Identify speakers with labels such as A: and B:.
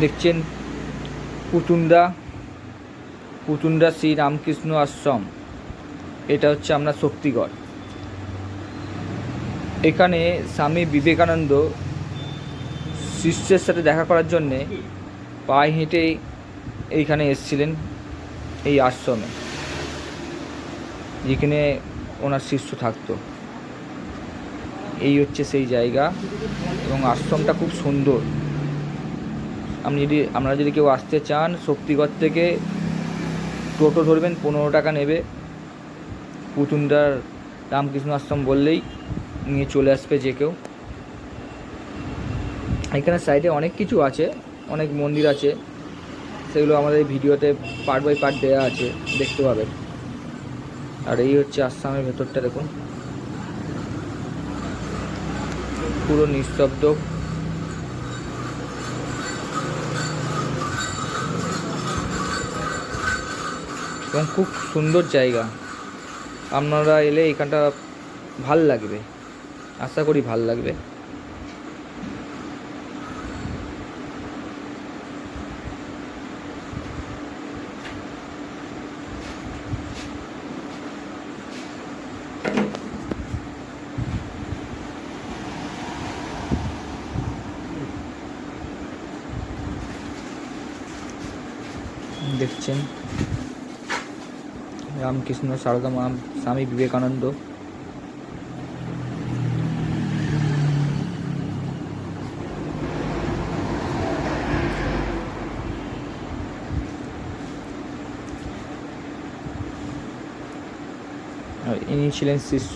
A: দেখছেন পুতুন্ডা পুতুন্ডা শ্রী রামকৃষ্ণ আশ্রম। এটা হচ্ছে আপনার শক্তিগড়। এখানে স্বামী বিবেকানন্দ শিষ্যের সাথে দেখা করার জন্যে পায়ে হেঁটে এইখানে এসছিলেন এই আশ্রমে। যেখানে ওনার শিষ্য থাকতো। এই হচ্ছে সেই জায়গা এবং আশ্রমটা খুব সুন্দর। আপনি যদি, আপনারা যদি কেউ আসতে চান, শক্তিগড় থেকে টোটো ধরবেন, পনেরো টাকা নেবে। পুতুন্ডার রামকৃষ্ণ আশ্রম বললেই নিয়ে চলে আসবে যে কেউ। এখানে সাইডে অনেক কিছু আছে, অনেক মন্দির আছে। সেগুলো আমাদের ভিডিওতে পার্ট বাই পার্ট দেওয়া আছে, দেখতে পাবেন। আর এই হচ্ছে আশ্রমের ভেতরটা, দেখুন। পুরো নিস্তব্ধ। এবং খুব সুন্দর জায়গা। আপনারা এলে এখানটা ভালো লাগবে। আশা করি ভালো লাগবে। দেখছেন? রামকৃষ্ণ সারদা মা স্বামী বিবেকানন্দ। ইনি ছিলেন শিষ্য।